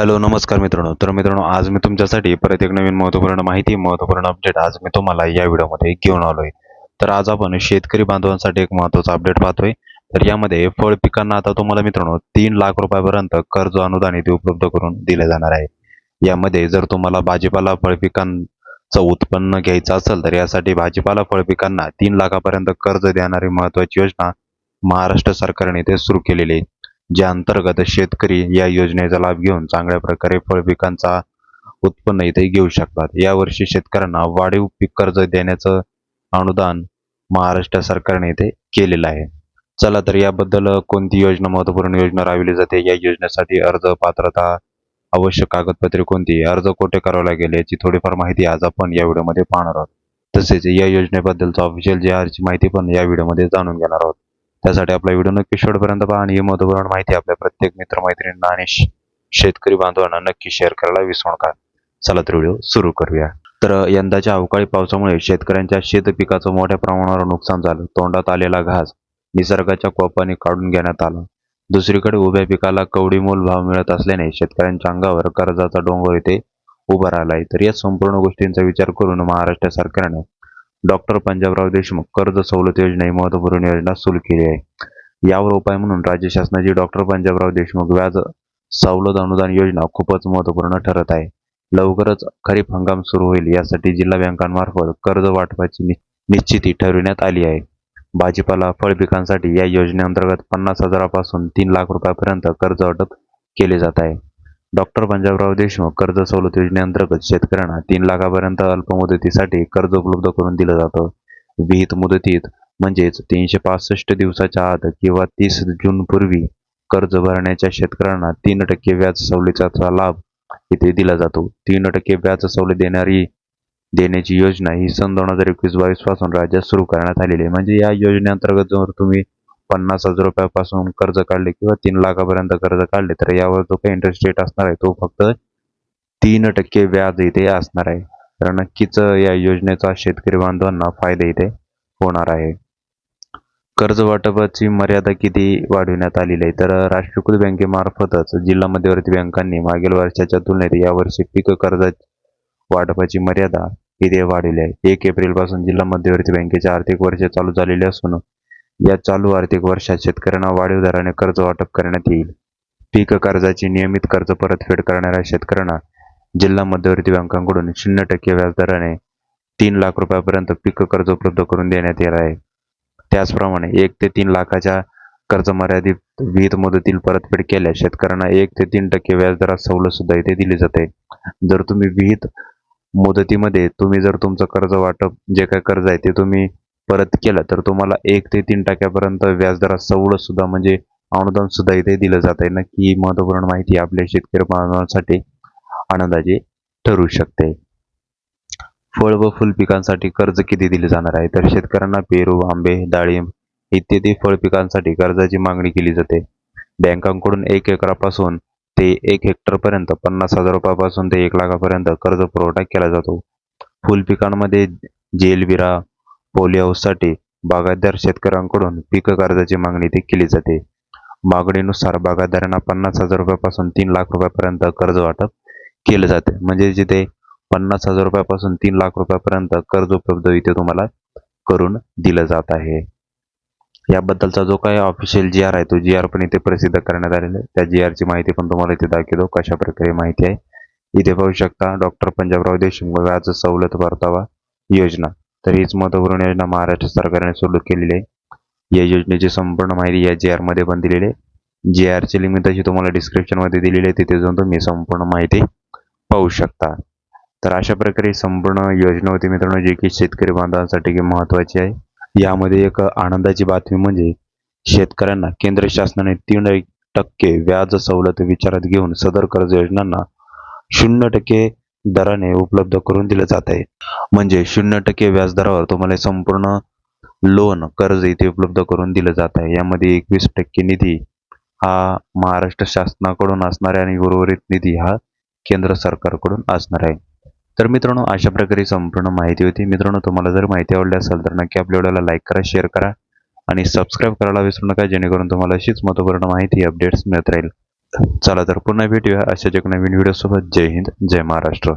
Hello नमस्कार मित्रांनो. तर मित्रांनो आज मी तुमच्यासाठी परत एक नवीन महत्त्वपूर्ण माहिती महत्त्वपूर्ण अपडेट आज मी तुम्हाला या व्हिडिओमध्ये घेऊन आलो आहे तर आज आपण शेतकरी बांधवांसाठी एक महत्त्वाचा अपडेट पाहतोय. तर यामध्ये फळ पिकांना आता तुम्हाला मित्रांनो तीन लाख रुपयापर्यंत कर्ज अनुदान इथे उपलब्ध करून दिले जाणार आहे. यामध्ये जर तुम्हाला भाजीपाला फळ पिकांचं उत्पन्न घ्यायचं असेल तर यासाठी भाजीपाला फळ पिकांना तीन लाखापर्यंत कर्ज देणारी महत्त्वाची योजना महाराष्ट्र सरकारने इथे सुरू केलेली आहे. ज्या अंतर्गत शेतकरी या योजनेचा लाभ घेऊन चांगल्या प्रकारे फळ पिकांचा उत्पन्न इथे घेऊ शकतात. यावर्षी शेतकऱ्यांना वाढीव पीक कर्ज देण्याचं अनुदान महाराष्ट्र सरकारने इथे केलेलं आहे. चला तर याबद्दल कोणती योजना महत्त्वपूर्ण योजना राबविली जाते? या योजनेसाठी अर्ज पात्रता आवश्यक कागदपत्रे कोणती? अर्ज कोठे करावे लागेल याची थोडीफार माहिती आज आपण या व्हिडिओमध्ये पाहणार आहोत. तसेच या योजनेबद्दलचा ऑफिशियल जे आरची माहिती पण या व्हिडिओमध्ये जाणून घेणार आहोत. त्यासाठी आपला व्हिडिओ नक्की शेवटपर्यंत पहा आणि ही महत्त्वपूर्ण माहिती आपल्या प्रत्येक मित्रमैत्रिणींना आणि शेतकरी बांधवांना नक्की शेअर करायला विसरू नका. चला तर व्हिडिओ सुरू करूया. तर यंदाच्या अवकाळी पावसामुळे शेतकऱ्यांच्या शेत पिकाचं मोठ्या प्रमाणावर नुकसान झालं. तोंडात आलेला घास निसर्गाच्या कोपाने काढून घेण्यात आला. दुसरीकडे उभ्या पिकाला कवडी मोल भाव मिळत असल्याने शेतकऱ्यांच्या अंगावर कर्जाचा डोंगर इथे उभा राहिलाय तर या संपूर्ण गोष्टींचा विचार करून महाराष्ट्र सरकारने डॉक्टर पंजाबराव देशमुख कर्ज सवलत योजना ही महत्त्वपूर्ण योजना सुरू केली आहे. यावर उपाय म्हणून राज्य शासनाची डॉक्टर पंजाबराव देशमुख व्याज सवलत अनुदान योजना खूपच महत्त्वपूर्ण ठरत आहे. लवकरच खरीप हंगाम सुरू होईल यासाठी जिल्हा बँकांमार्फत कर्ज वाटपाची नि- निश्चिती ठरविण्यात आली आहे. भाजीपाला फळ पिकांसाठी या योजनेअंतर्गत पन्नास हजारापासून तीन लाख रुपयापर्यंत कर्ज वाटप केले जात आहे. डॉक्टर पंजाबराव देशमुख कर्ज सवलत योजनेअंतर्गत शेतकऱ्यांना तीन लाखापर्यंत अल्पमुदतीसाठी कर्ज उपलब्ध करून दिलं जातं. विहित मुदतीत म्हणजेच तीनशे पासष्ट दिवसाच्या आत किंवा तीस जून पूर्वी कर्ज भरण्याच्या शेतकऱ्यांना तीन टक्के व्याज सवलतीचा लाभ इथे दिला जातो. तीन टक्के व्याज सवलत देणारी देण्याची योजना ही सन दोन हजार एकवीस बावीसपासून राज्यात सुरू करण्यात आलेली आहे. म्हणजे या योजनेअंतर्गत जर तुम्ही पन्नास हजार रुपयापासून कर्ज काढले किंवा तीन लाखापर्यंत कर्ज काढले तर यावर जो काही इंटरेस्ट रेट असणार आहे तो फक्त तीन टक्के व्याज इथे असणार आहे. तर नक्कीच या योजनेचा शेतकरी बांधवांना फायदा इथे होणार आहे. कर्ज वाटपाची मर्यादा किती वाढविण्यात आलेली आहे? तर राष्ट्रीयकृत बँकेमार्फतच जिल्हा मध्यवर्ती बँकांनी मागील वर्षाच्या तुलनेत यावर्षी पीक कर्ज वाटपाची मर्यादा इथे वाढविली आहे? एक एप्रिलपासून जिल्हा मध्यवर्ती बँकेचे आर्थिक वर्ष चालू झालेले असून या चालू आर्थिक वर्षात शेतकऱ्यांना वाढीव दराने कर्ज वाटप करण्यात येईल. पीक कर्जाची नियमित कर्ज परतफेड करणाऱ्या शेतकऱ्यांना जिल्हा मध्यवर्ती बँकांकडून शून्य टक्के व्याजदराने तीन लाख रुपयापर्यंत पीक कर्ज उपलब्ध करून देण्यात येणार आहे. त्याचप्रमाणे एक ते तीन लाखाच्या कर्ज मर्यादित विहित मुदतील परतफेड केल्यास शेतकऱ्यांना एक ते तीन टक्के व्याजदरात सवलत सुद्धा इथे दिली जाते. जर तुम्ही विहित मुदतीमध्ये तुम्ही जर तुमचं कर्ज वाटप जे काय कर्ज आहे ते तुम्ही परत केलं तर तुम्हाला एक ते तीन टक्क्यापर्यंत व्याजदरात सवलत सुद्धा म्हणजे अनुदान सुद्धा इथे दिलं जात आहे नक्की महत्त्वपूर्ण माहिती आपल्या शेतकरी बांधवांसाठी आनंदाची ठरू शकते. फळ व फुल पिकांसाठी कर्ज किती दिले जाणार आहे? तर शेतकऱ्यांना पेरू आंबे डाळिंब इत्यादी फळ पिकांसाठी कर्जाची मागणी केली जाते. बँकांकडून एक एकरापासून ते एक हेक्टरपर्यंत पन्नास हजार रुपयापासून ते एक लाखापर्यंत कर्ज पुरवठा केला जातो. फुल पिकांमध्ये जेलबिरा पोली हाऊससाठी बागायतदार शेतकऱ्यांकडून पीक कर्जाची मागणी केली जाते. मागणीनुसार बागायतदारांना पन्नास हजार रुपयापासून तीन लाख रुपयापर्यंत कर्ज वाटप केलं जाते. म्हणजे जिथे पन्नास हजार रुपयापासून तीन लाख रुपयापर्यंत कर्ज उपलब्ध इथे तुम्हाला करून दिलं जात आहे. याबद्दलचा जो काही ऑफिशियल जी आर आहे तो जी आर पण इथे प्रसिद्ध करण्यात आलेला आहे. त्या जी आरची माहिती पण तुम्हाला इथे दाखवतो कशा प्रकारे माहिती आहे. इथे पाहू शकता डॉक्टर पंजाबराव देशमुख व्याज सवलत परतावा योजना. तर हीच महत्त्वपूर्ण योजना महाराष्ट्र सरकारने सुरू केलेली आहे. या योजनेची संपूर्ण माहिती या जी आरमध्ये पण दिलेली आहे. जी आरची लिंक तशी तुम्हाला डिस्क्रिप्शनमध्ये दिलेली आहे. तिथे जाऊन तुम्ही संपूर्ण माहिती पाहू शकता. तर अशा प्रकारे संपूर्ण योजना होती मित्रांनो जी की शेतकरी बांधवांसाठी की महत्त्वाची आहे. यामध्ये एक आनंदाची बातमी म्हणजे शेतकऱ्यांना केंद्र शासनाने तीन टक्के व्याज सवलत विचारात घेऊन सदर कर्ज योजनांना शून्य टक्के दराने उपलब्ध करून दिलं जात आहे. म्हणजे शून्य टक्के व्याजदरावर तुम्हाला संपूर्ण लोन कर्ज इथे उपलब्ध करून दिलं जात आहे. यामध्ये एकवीस टक्के निधी हा महाराष्ट्र शासनाकडून असणार आहे आणि उर्वरित निधी हा केंद्र सरकारकडून असणार आहे. तर मित्रांनो अशा प्रकारे संपूर्ण माहिती होती. मित्रांनो तुम्हाला जर माहिती आवडली असेल तर नक्की आपल्या व्हिडिओला लाईक करा शेअर करा आणि सबस्क्राईब करायला विसरू नका जेणेकरून तुम्हाला अशीच महत्त्वपूर्ण माहिती अपडेट्स मिळत राहील. चला तर पुन्हा भेटूया अशाच एक नवीन व्हिडिओसोबत. जय हिंद जय महाराष्ट्र.